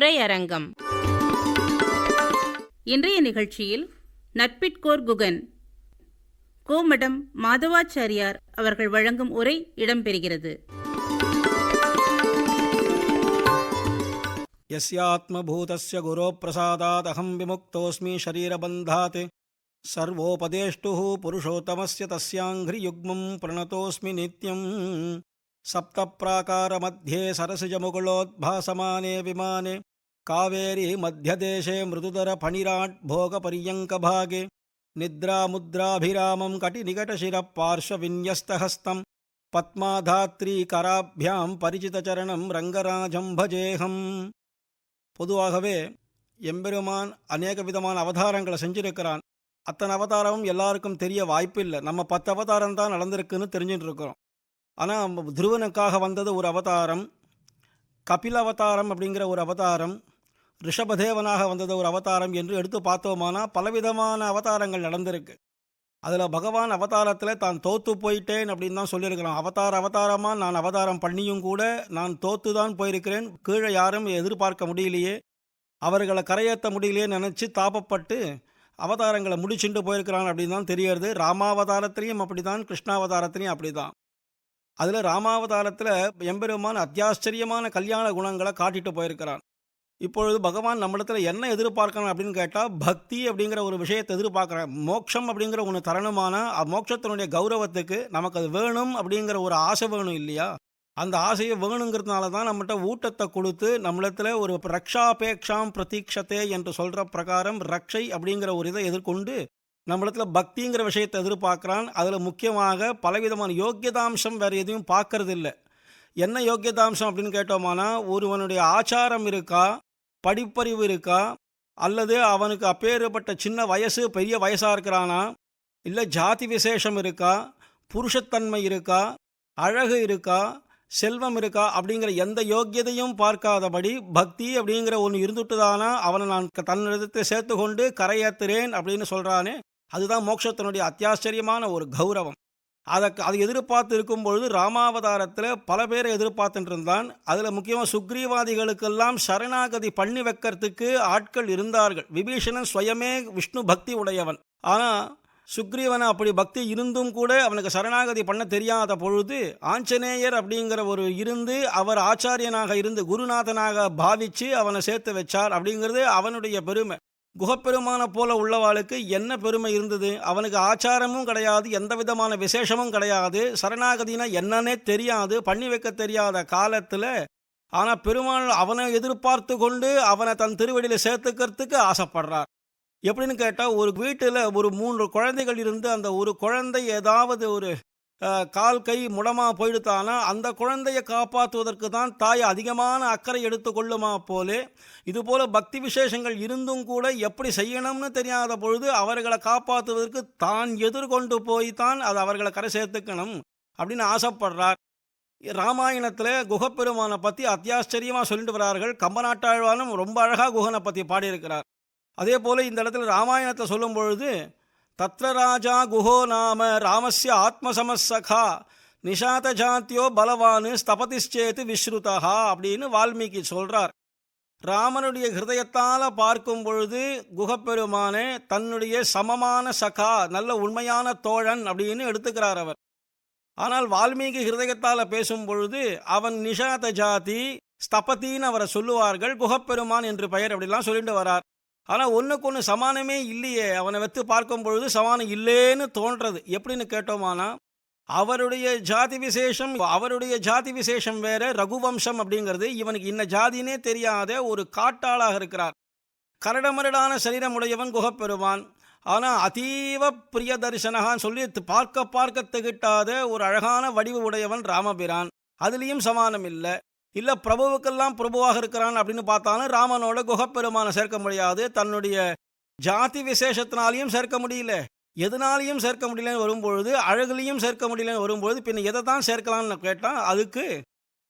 உரையரங்கம் இன்றைய நிகழ்ச்சியில் நட்பிற்கோர் குகன் கோமடம் மாதவாச்சாரியார் அவர்கள் வழங்கும் உரை இடம்பெறுகிறது यस्यात्मभूतस्य गुरोप्रसादादहं विमुक्तोऽस्मि शरीरबन्धात् सर्वोपदेष्टुः पुरुषोत्तमस्य तस्याङ्घ्रियुग्मं प्रणतोऽस्मि नित्यम् सप्तप्राकारमध्ये सरसिजमुकुलोद्भासमाने विमाने कावेरी मध्यदेशे मृदुदरफणिराट् भोगपर्यङ्कभागे निद्रामुद्राभिरामं कटिनिकटशिरः पार्श्वविन्यस्तहस्तं பத்மாதாத்ரீகராபியாம் பரிச்சிதச்சரணம் ரங்கராஜம் பஜேகம் பொதுவாகவே எம்பெருமான் அநேக விதமான அவதாரங்களை செஞ்சிருக்கிறான் அத்தனை அவதாரமும் எல்லாருக்கும் தெரிய வாய்ப்பு இல்லை நம்ம பத்து அவதாரம் தான் நடந்திருக்குன்னு தெரிஞ்சுட்டு இருக்கிறோம் ஆனால் துருவனுக்காக வந்தது ஒரு அவதாரம் கபில அவதாரம் அப்படிங்கிற ஒரு அவதாரம் ரிஷபதேவனாக வந்தது ஒரு அவதாரம் என்று எடுத்து பார்த்தோமானா பலவிதமான அவதாரங்கள் நடந்திருக்கு. அதில் பகவான் அவதாரத்தில் தான் தோத்து போயிட்டேன் அப்படின்னு தான் சொல்லியிருக்கிறான். அவதார அவதாரமாக நான் அவதாரம் பண்ணியும் கூட நான் தோத்து தான் போயிருக்கிறேன். கீழே யாரும் எதிர்பார்க்க முடியலையே. அவர்களை கரையேற்ற முடியலையே நினச்சி தாபப்பட்டு அவதாரங்களை முடிச்சுட்டு போயிருக்கிறான் அப்படின்னு தான் தெரியறது. ராமாவதாரத்திலையும் அப்படி தான் கிருஷ்ணாவதாரத்திலையும் அப்படி தான் அதில் ராமாவதாரத்தில் எம்பெருமான் அத்தியாச்சரியமான கல்யாண குணங்களை காட்டிட்டு போயிருக்கிறான். இப்பொழுது பகவான் நம்மிடத்தில் என்ன எதிர்பார்க்கணும் அப்படின்னு கேட்டால் பக்தி அப்படிங்கிற ஒரு விஷயத்தை எதிர்பார்க்குறேன் மோட்சம் அப்படிங்கிற ஒன்று தரணுமான மோட்சத்தினுடைய கௌரவத்துக்கு நமக்கு அது வேணும் அப்படிங்கிற ஒரு ஆசை வேணும் இல்லையா? அந்த ஆசையை வேணுங்கிறதுனால தான் நம்மகிட்ட ஊட்டத்தை கொடுத்து நம்மளத்தில் ஒரு ரக்ஷாபேக்ஷாம் பிரதீட்சத்தே என்று சொல்கிற பிரகாரம் ரக்ஷை அப்படிங்கிற ஒரு இதை எதிர்கொண்டு நம்மளத்தில் பக்திங்கிற விஷயத்தை எதிர்பார்க்குறான். அதில் முக்கியமாக பலவிதமான யோக்கியதாம்சம் வேறு எதையும் பார்க்கறதில்ல. என்ன யோக்கியதாம்சம் அப்படின்னு கேட்டோமானா ஒருவனுடைய ஆச்சாரம் இருக்கா படிப்பறிவு இருக்கா? அல்லது அவனுக்கு அப்பேறுபட்ட சின்ன வயசு பெரிய வயசாக இருக்கிறானா? இல்லை ஜாதி விசேஷம் இருக்கா? புருஷத்தன்மை இருக்கா? அழகு இருக்கா? செல்வம் இருக்கா? அப்படிங்கிற எந்த யோக்கியதையும் பார்க்காதபடி பக்தி அப்படிங்கிற ஒன்று இருந்துட்டுதானா? அவனை நான் க- தன்னிடத்தை சேர்த்து கொண்டு கரையேற்றுறேன் அப்படின்னு சொல்கிறானே அதுதான் மோட்சத்தினுடைய அத்தியாச்சரியமான ஒரு கௌரவம். அதை அதை எதிர்பார்த்து இருக்கும் பொழுது ராமாவதாரத்தில் பல பேரை எதிர்பார்த்துட்டு இருந்தான் அதில் முக்கியமாக சுக்ரீவாதிகளுக்கெல்லாம் சரணாகதி பண்ணி வைக்கிறதுக்கு ஆட்கள் இருந்தார்கள். விபீஷணன் சுயமே விஷ்ணு பக்தி உடையவன். ஆனால் சுக்ரீவனை அப்படி பக்தி இருந்தும் கூட அவனுக்கு சரணாகதி பண்ண தெரியாத பொழுது ஆஞ்சநேயர் அப்படிங்கிற ஒரு இருந்து அவர் ஆச்சாரியனாக இருந்து குருநாதனாக பாவித்து அவனை சேர்த்து வச்சார் அப்படிங்கிறது அவனுடைய பெருமை. குகப்பெருமான போல உள்ளவாளுக்கு என்ன பெருமை இருந்தது? அவனுக்கு ஆச்சாரமும் கிடையாது எந்த விதமான விசேஷமும் கிடையாது. சரணாகதினா என்னன்னே தெரியாது பண்ணி வைக்க தெரியாத காலத்தில். ஆனால் பெருமாள் அவனை எதிர்பார்த்து கொண்டு அவனை தன் திருவடியில் சேர்த்துக்கிறதுக்கு ஆசைப்படுறார். எப்படின்னு கேட்டால் ஒரு வீட்டில் ஒரு மூன்று குழந்தைகள் இருந்து அந்த ஒரு குழந்தை ஏதாவது ஒரு கால் கை முடமாக போயிடுத்தானா அந்த குழந்தையை காப்பாற்றுவதற்கு தான் தாய் அதிகமான அக்கறை எடுத்துக்கொள்ளுமா போலே. இதுபோல பக்தி விசேஷங்கள் இருந்தும் கூட எப்படி செய்யணும்னு தெரியாத பொழுது அவர்களை காப்பாற்றுவதற்கு தான் எதிர்கொண்டு போய் தான் அது அவர்களை கரை சேர்த்துக்கணும் அப்படின்னு ஆசைப்படுறார். ராமாயணத்தில் குகப்பெருமானை பற்றி அத்தியாச்சரியமாக சொல்லிட்டு வரார்கள். கம்பநாட்டாழ்வானும் ரொம்ப அழகாக குகனை பற்றி பாடியிருக்கிறார். அதே போல் இந்த இடத்துல ராமாயணத்தை சொல்லும் பொழுது தத்ர ராஜா குஹோ நாம ராமஸ்ய ஆத்மசமசகா நிஷாத ஜாத்தியோ பலவானு ஸ்தபதிச்சேத்து விஸ்ருதா அப்படின்னு வால்மீகி சொல்றார். ராமனுடைய ஹிருதயத்தால் பார்க்கும் பொழுது குகப்பெருமானே தன்னுடைய சமமான சகா நல்ல உண்மையான தோழன் அப்படின்னு எடுத்துக்கிறார் அவர். ஆனால் வால்மீகி ஹிருதயத்தால் பேசும் பொழுது அவன் நிஷாத ஜாதி ஸ்தபதின்னு அவரை சொல்லுவார்கள் குகப்பெருமான் என்று பெயர் அப்படிலாம் சொல்லிட்டு வரார். ஆனால் ஒன்றுக்கு ஒன்று சமானமே இல்லையே. அவனை வைத்து பார்க்கும் பொழுது சமானம் இல்லேன்னு தோன்றது. எப்படின்னு கேட்டோமானா அவருடைய ஜாதி விசேஷம் அவருடைய ஜாதி விசேஷம் வேற ரகுவம்சம் அப்படிங்கிறது. இவனுக்கு இன்ன ஜாதினே தெரியாத ஒரு காட்டாளாக இருக்கிறார். கரடமரடான சரீரமுடையவன் குகப்பெறுவான் ஆனால் அதீவ பிரிய தரிசனகான்னு சொல்லி பார்க்க பார்க்க திகிட்டாத ஒரு அழகான வடிவு உடையவன் ராமபிரான். அதுலேயும் சமானம் இல்லை. இல்லை பிரபுவுக்கெல்லாம் பிரபுவாக இருக்கிறான் அப்படின்னு பார்த்தாலும் ராமனோட குகப்பெருமானை சேர்க்க முடியாது. தன்னுடைய ஜாதி விசேஷத்தினாலையும் சேர்க்க முடியல. எதனாலையும் சேர்க்க முடியலன்னு வரும்பொழுது அழகுலையும் சேர்க்க முடியலன்னு வரும்பொழுது பின்ன எதை தான் சேர்க்கலாம்னு கேட்டால் அதுக்கு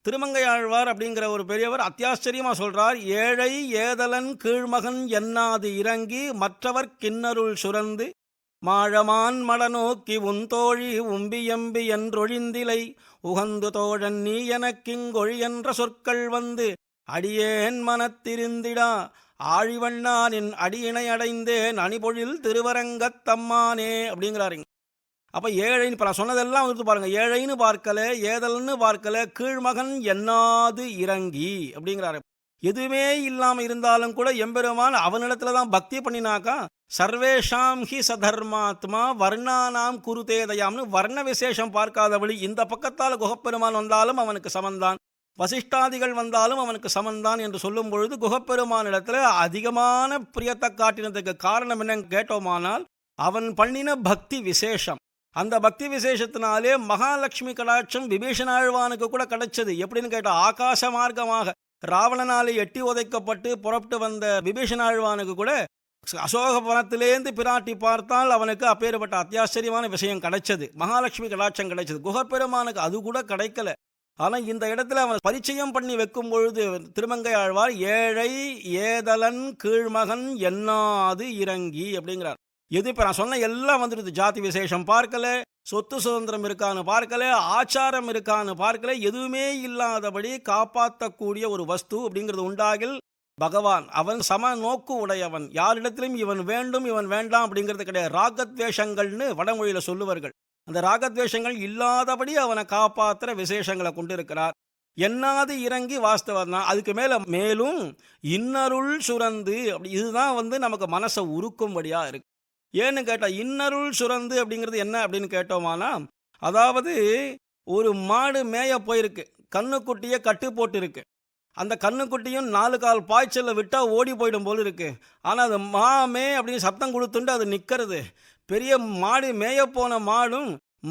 திருமங்கையாழ்வார் அப்படிங்கிற ஒரு பெரியவர் அத்தியாச்சரியமாக சொல்கிறார் ஏழை ஏதலன் கீழ்மகன் என்னாது இறங்கி மற்றவர் கிண்ணருள் சுரந்து மாழமான் மடநோக்கி உன் தோழி உம்பியம்பி என்றொழிந்திலை. உகந்து தோழன் நீ எனக்கிங்கொழி என்ற சொற்கள் வந்து அடியேன் மனத்திருந்திடா ஆழிவண்ணானின் அடியினை அடைந்தேன் அணிபொழில் திருவரங்கத்தம்மானே அப்படிங்கிறாருங்க. அப்போ ஏழைன்னு இப்போ நான் சொன்னதெல்லாம் எடுத்து பாருங்க ஏழைன்னு பார்க்கல ஏதல்னு பார்க்கல கீழ்மகன் என்னாது இறங்கி அப்படிங்கிறாரு. எதுவுமே இல்லாமல் இருந்தாலும் கூட எம்பெருமான் அவனிடத்துல தான் பக்தி பண்ணினாக்கா சர்வேஷாம் ஹி சதர்மாத்மா வர்ணானாம் குருதேதயாம்னு வர்ண விசேஷம் பார்க்காதபடி இந்த பக்கத்தால் குகப்பெருமான் வந்தாலும் அவனுக்கு சமந்தான். வசிஷ்டாதிகள் வந்தாலும் அவனுக்கு சமந்தான் என்று சொல்லும் பொழுது குகப்பெருமானிடத்துல அதிகமான பிரியத்தை காட்டினதுக்கு காரணம் என்னன்னு கேட்டோமானால் அவன் பண்ணின பக்தி விசேஷம். அந்த பக்தி விசேஷத்தினாலே மகாலட்சுமி கடாட்சம் விபீஷணாழ்வானுக்கு கூட கிடைச்சது. எப்படின்னு கேட்டா ஆகாச மார்க்கமாக. ராவணனாலே எட்டி உதைக்கப்பட்டு புறப்பட்டு வந்த விபீஷணாழ்வானுக்கு கூட அசோக பிராட்டி பார்த்தால் அவனுக்கு அப்பேற்பட்ட அத்தியாச்சரியமான விஷயம் கிடைச்சது. மகாலட்சுமி கடாட்சம் கிடைச்சது. குகப்பெருமானுக்கு அது கூட கிடைக்கல. ஆனால் இந்த இடத்துல அவன் பரிச்சயம் பண்ணி வைக்கும் பொழுது திருமங்கை ஆழ்வார் ஏழை ஏதலன் கீழ்மகன் என்னாது இறங்கி? அப்படிங்கிறார். எது இப்போ நான் சொன்ன எல்லாம் வந்துடுது. ஜாதி விசேஷம் பார்க்கல. சொத்து சுதந்திரம் இருக்கான்னு பார்க்கல ஆச்சாரம் இருக்கான்னு பார்க்கல எதுவுமே இல்லாதபடி காப்பாற்றக்கூடிய ஒரு வஸ்து அப்படிங்கிறது உண்டாகில் பகவான். அவன் சம நோக்கு உடையவன். யாரிடத்திலும் இவன் வேண்டும் இவன் வேண்டாம் அப்படிங்கிறது கிடையாது. ராகத்வேஷங்கள்னு வடமொழியில் சொல்லுவார்கள். அந்த ராகத்வேஷங்கள் இல்லாதபடி அவனை காப்பாற்றுற விசேஷங்களை கொண்டிருக்கிறார். என்னாது இறங்கி வாஸ்தவம் தான் அதுக்கு மேலே மேலும் இன்னருள் சுரந்து அப்படி இதுதான் வந்து நமக்கு மனசை உருக்கும்படியாக இருக்கு. ஏன்னு கேட்டால் இன்னருள் சுரந்து அப்படிங்கிறது என்ன அப்படின்னு கேட்டோமானா அதாவது ஒரு மாடு மேய போயிருக்கு கண்ணுக்குட்டியை கட்டு போட்டிருக்கு. அந்த கண்ணுக்குட்டியும் நாலு கால் பாய்ச்சலில் விட்டால் ஓடி போயிடும் போல் இருக்கு. ஆனால் அது மாமே அப்படின்னு சத்தம் கொடுத்துட்டு அது நிற்கிறது பெரிய மாடு மேய போன மாடும்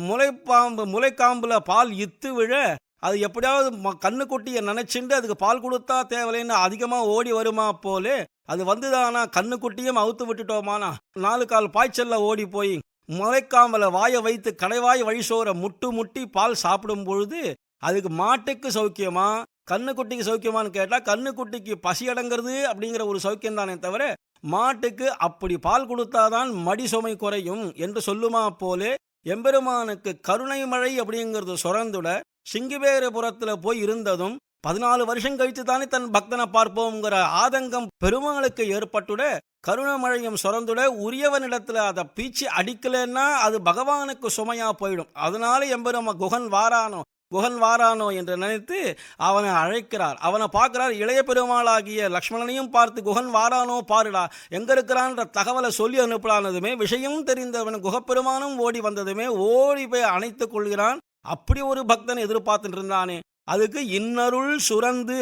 முளைப்பாம்பு முளைக்காம்பில் பால் இத்து விழ அது எப்படியாவது ம- கண்ணுக்குட்டியை நினைச்சுண்டு அதுக்கு பால் கொடுத்தா தேவையில்லைன்னு அதிகமாக ஓடி வருமா போலே? அது வந்துதானா? கண்ணுக்குட்டியும் அவுத்து விட்டுட்டோமானா? நாலு கால் பாய்ச்சல்ல ஓடி போய் முளைக்காமல வாயை வைத்து கடைவாய் வழிசோர முட்டு முட்டி பால் சாப்பிடும் பொழுது அதுக்கு மாட்டுக்கு சௌக்கியமா? கண்ணுக்குட்டிக்கு சௌக்கியமான்னு கேட்டால் கண்ணுக்குட்டிக்கு பசி அடங்கிறது அப்படிங்கிற ஒரு சௌக்கியம் தானே தவிர மாட்டுக்கு அப்படி பால் கொடுத்தாதான் மடி சுமை குறையும் என்று சொல்லுமா போலே? எம்பெருமானுக்கு கருணை மழை அப்படிங்கிறது சுரந்துட சிங்கிபேரபுரத்தில் போய் இருந்ததும் பதினாலு வருஷம் கழித்து தானே தன் பக்தனை பார்ப்போங்கிற ஆதங்கம் பெருமாளுக்கு ஏற்பட்டுட கருணமழையும் சுரந்துட உரியவனிடத்துல அதை பீச்சி அடிக்கலைன்னா அது பகவானுக்கு சுமையா போயிடும். அதனால எம்பெருமா குகன் வாரானோ? குகன் வாரானோ என்று நினைத்து அவனை அழைக்கிறார். அவனை பார்க்கிறார் இளைய பெருமாளாகிய லக்ஷ்மணனையும் பார்த்து குகன் வாரானோ பாருடா எங்கே இருக்கிறான்ற தகவலை சொல்லி அனுப்பலானதுமே விஷயம் தெரிந்தவன் குகப்பெருமானும் ஓடி வந்ததுமே ஓடி போய் அணைத்துக் கொள்கிறான். அப்படி ஒரு பக்தன் எதிர்பார்த்துட்டு இருந்தானே அதுக்கு இன்னருள் சுரந்து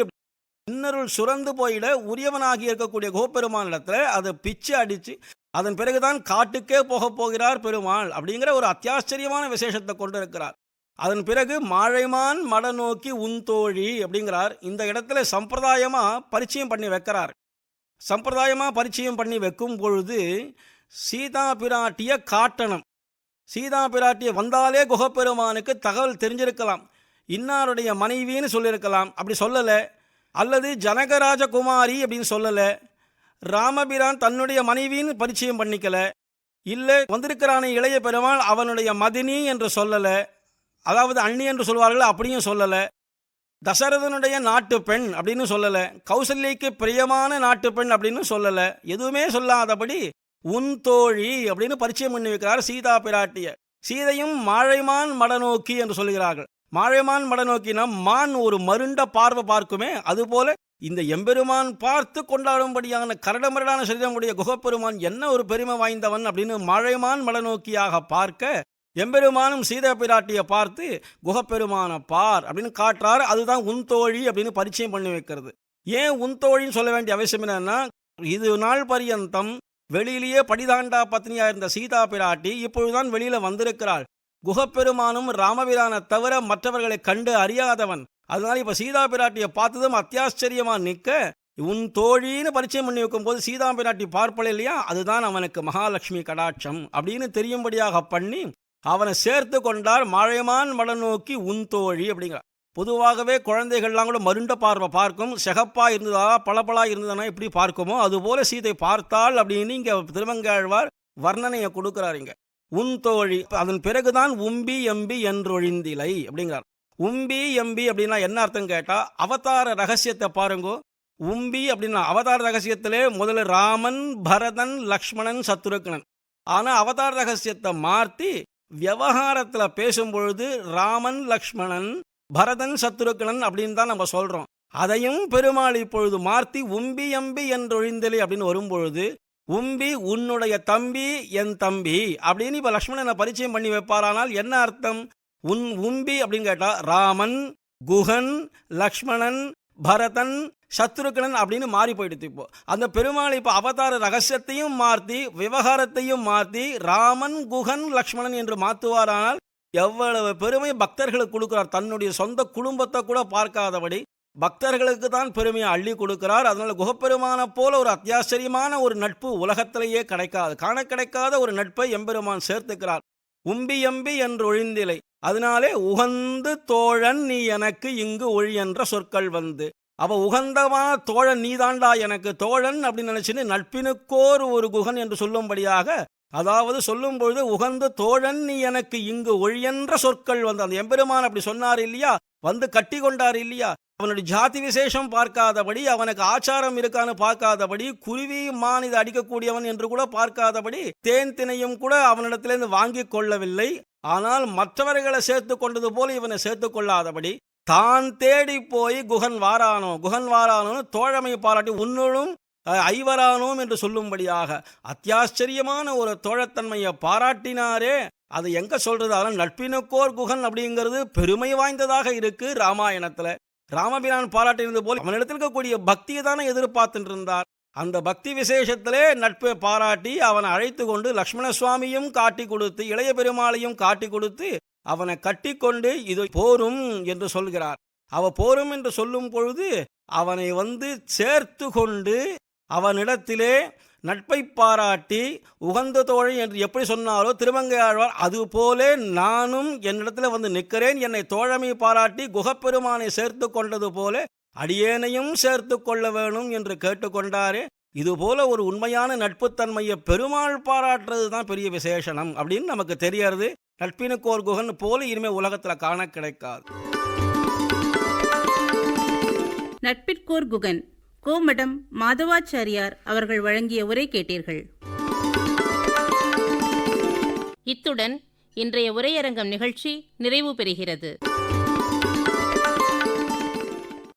இன்னருள் சுரந்து போயிட உரியவனாகி இருக்கக்கூடிய கோபெருமானிடத்துல அதை பிச்சு அடித்து அதன் பிறகுதான் காட்டுக்கே போக போகிறார் பெருமாள் அப்படிங்கிற ஒரு அத்தியாச்சரியமான விசேஷத்தை கொண்டு இருக்கிறார் அதன் பிறகு மாழைமான் மட நோக்கி உந்தோழி அப்படிங்கிறார். இந்த இடத்துல சம்பிரதாயமாக பரிச்சயம் பண்ணி வைக்கிறார். சம்பிரதாயமாக பரிச்சயம் பண்ணி வைக்கும் பொழுது சீதா பிராட்டிய காட்டணும். சீதா பிராட்டிய வந்தாலே குகப்பெருமானுக்கு தகவல் தெரிஞ்சிருக்கலாம். இன்னாருடைய மனைவின்னு சொல்லியிருக்கலாம் அப்படி சொல்லலை. அல்லது ஜனகராஜகுமாரி அப்படின்னு சொல்லலை. ராமபிரான் தன்னுடைய மனைவின்னு பரிச்சயம் பண்ணிக்கல. இல்லை வந்திருக்கிறான இளைய பெருமாள் அவனுடைய மதினி என்று சொல்லலை. அதாவது அண்ணி என்று சொல்வார்கள் அப்படியும் சொல்லலை. தசரதனுடைய நாட்டு பெண் அப்படின்னு சொல்லலை. கௌசல்யக்கு பிரியமான நாட்டு பெண் அப்படின்னு சொல்லலை. எதுவுமே சொல்லாதபடி உன் தோழி அப்படின்னு பரிச்சயம் பண்ணி வைக்கிறார் சீதா பிராட்டிய. சீதையும் மாழைமான் மடநோக்கி என்று சொல்கிறார்கள். மாழைமான் மடநோக்கினா மான் ஒரு மருண்ட பார்வை பார்க்குமே அதுபோல இந்த எம்பெருமான் பார்த்து கொண்டாடும்படியான கரடமரடான சரீரமுடைய குகப்பெருமான் என்ன ஒரு பெருமை வாய்ந்தவன் அப்படின்னு மாழைமான் மடநோக்கியாக பார்க்க எம்பெருமானும் சீதா பிராட்டியை பார்த்து குகப்பெருமான பார் அப்படின்னு காட்டுறாரு. அதுதான் உன் தோழி அப்படின்னு பரிச்சயம் பண்ணி வைக்கிறது. ஏன் உன் தோழின்னு சொல்ல வேண்டிய அவசியம் என்னன்னா இது நாள் பரியந்தம். வெளியிலேயே படிதாண்டா பத்னியாக இருந்த சீதா பிராட்டி இப்பொழுதுதான் வெளியில் வந்திருக்கிறாள். குகப்பெருமானும் ராமபிரானை தவிர மற்றவர்களை கண்டு அறியாதவன். அதனால இப்போ சீதா பிராட்டியை பார்த்ததும் அத்தியாச்சரியமாக நிற்க உன் தோழின்னு பரிச்சயம் பண்ணி வைக்கும்போது சீதா பிராட்டி பார்ப்பல இல்லையா? அதுதான் அவனுக்கு மகாலட்சுமி கடாட்சம் அப்படின்னு தெரியும்படியாக பண்ணி அவனை சேர்த்து கொண்டார் மழைமான் மடம் நோக்கி உன் தோழி அப்படிங்கிறார் பொதுவாகவே குழந்தைகள்லாம் கூட மருண்ட பார்வை பார்க்கும். செகப்பாக இருந்ததா பளபளா இருந்ததுனா எப்படி பார்க்குமோ அதுபோல சீதை பார்த்தாள் அப்படின்னு இங்க திருமங்காழ்வார் வர்ணனையை கொடுக்குறாரிங்க உன் தோழி அதன் பிறகுதான் உம்பி எம்பி என்றொழிந்திலை அப்படிங்கிறார். உம்பி எம்பி அப்படின்னா என்ன அர்த்தம் கேட்டா அவதார ரகசியத்தை பாருங்கோ. உம்பி அப்படின்னா அவதார ரகசியத்திலே முதல்ல ராமன் பரதன் லக்ஷ்மணன் சத்ருக்னன் ஆனா அவதார ரகசியத்தை மாற்றி விவகாரத்தில் பேசும்பொழுது ராமன் லக்ஷ்மணன் பரதன் சத்ருக்னன் அப்படின்னு தான் நம்ம சொல்கிறோம் அதையும் பெருமாள் இப்பொழுது மாற்றி உம்பி எம்பி என்றொழிந்தலி அப்படின்னு வரும்பொழுது உம்பி உன்னுடைய தம்பி என் தம்பி அப்படின்னு இப்ப லக்ஷ்மணனை பரிச்சயம் பண்ணி வைப்பாரானால் என்ன அர்த்தம்? உன் உம்பி அப்படின்னு கேட்டால் ராமன் குஹன் லக்ஷ்மணன் பரதன் சத்ருக்கணன் அப்படின்னு மாறி போயிடுது இப்போ. அந்த பெருமாள் இப்போ அவதார ரகசியத்தையும் மாற்றி விவகாரத்தையும் மாற்றி ராமன் குஹன் லக்ஷ்மணன் என்று மாற்றுவாரானால் எவ்வளவு பெருமை பக்தர்களுக்கு கொடுக்கிறார். தன்னுடைய சொந்த குடும்பத்தை கூட பார்க்காதபடி பக்தர்களுக்கு தான் பெருமையை அள்ளி கொடுக்கிறார். அதனால குகப்பெருமானை போல ஒரு அத்தியாச்சரியமான ஒரு நட்பு உலகத்திலேயே கிடைக்காது. காண கிடைக்காத ஒரு நட்பை எம்பெருமான் சேர்த்துக்கிறார். உம்பி எம்பி என்று ஒழிந்திலை. அதனாலே உகந்து தோழன் நீ எனக்கு இங்கு ஒழி என்ற சொற்கள் வந்து அவ உகந்தமான தோழன் நீதாண்டா எனக்கு தோழன் அப்படின்னு நினைச்சுன்னு நட்பினுக்கோர் ஒரு குகன் என்று சொல்லும்படியாக அதாவது சொல்லும் பொழுது உகந்த தோழன் நீ எனக்கு இங்கு ஒழியென்ற சொற்கள் வந்து அந்த எம்பெருமான் அப்படி சொன்னார் இல்லையா? வந்து கட்டி கொண்டார் இல்லையா? அவனுடைய ஜாதி விசேஷம் பார்க்காதபடி அவனுக்கு ஆச்சாரம் இருக்கான்னு பார்க்காதபடி குருவி மான் இது அடிக்கக்கூடியவன் என்று கூட பார்க்காதபடி தேன் தினையும் கூட அவனிடத்திலிருந்து வாங்கி கொள்ளவில்லை. ஆனால் மற்றவர்களை சேர்த்து கொண்டது போல இவனை சேர்த்து கொள்ளாதபடி தான் தேடி போய் குகன் வாரானோ குகன் வாரானோ தோழமை பாராட்டி உன்னுளும் ஐவரானோம் என்று சொல்லும்படியாக அத்தியாச்சரியமான ஒரு தோழத்தன்மையை பாராட்டினாரே. அது எங்க சொல்றது அதனால் நட்பினுக்கோர் குகன் அப்படிங்கிறது பெருமை வாய்ந்ததாக இருக்கு ராமாயணத்துல. ராமபிரான் பாராட்டினது போல் அவனிடத்தில் இருக்கக்கூடிய பக்தியை தானே எதிர்பார்த்துட்டு இருந்தார் அந்த பக்தி விசேஷத்திலே நட்பை பாராட்டி அவனை அழைத்து கொண்டு லக்ஷ்மண சுவாமியும் காட்டி கொடுத்து இளைய பெருமாளையும் காட்டி கொடுத்து அவனை கட்டிக்கொண்டு இது போரும் என்று சொல்கிறார். அவ போரும் என்று சொல்லும் பொழுது அவனை வந்து சேர்த்து கொண்டு அவனிடத்திலே நட்பை பாராட்டி உகந்த தோழை என்று எப்படி சொன்னாரோ திருமங்கையாழ்வார் ஆழ்வார் நானும் என்னிடத்துல வந்து நிற்கிறேன். என்னை தோழமை பாராட்டி குகப்பெருமானை சேர்த்து கொண்டது போல அடியேனையும் சேர்த்து கொள்ள வேணும் என்று கேட்டுக்கொண்டாரே இதுபோல ஒரு உண்மையான நட்புத்தன்மையை பெருமாள் பாராட்டுறது தான் பெரிய விசேஷனம் அப்படின்னு நமக்கு தெரியறது. நட்பினுக்கோர் குகன் போல இனிமே உலகத்துல காண கிடைக்காது. நட்பிற்கோர் குகன் கோமடம் மாதவாச்சாரியார் அவர்கள் வழங்கிய உரை கேட்டீர்கள். இத்துடன் இன்றைய உரையரங்கம் நிகழ்ச்சி நிறைவு பெறுகிறது.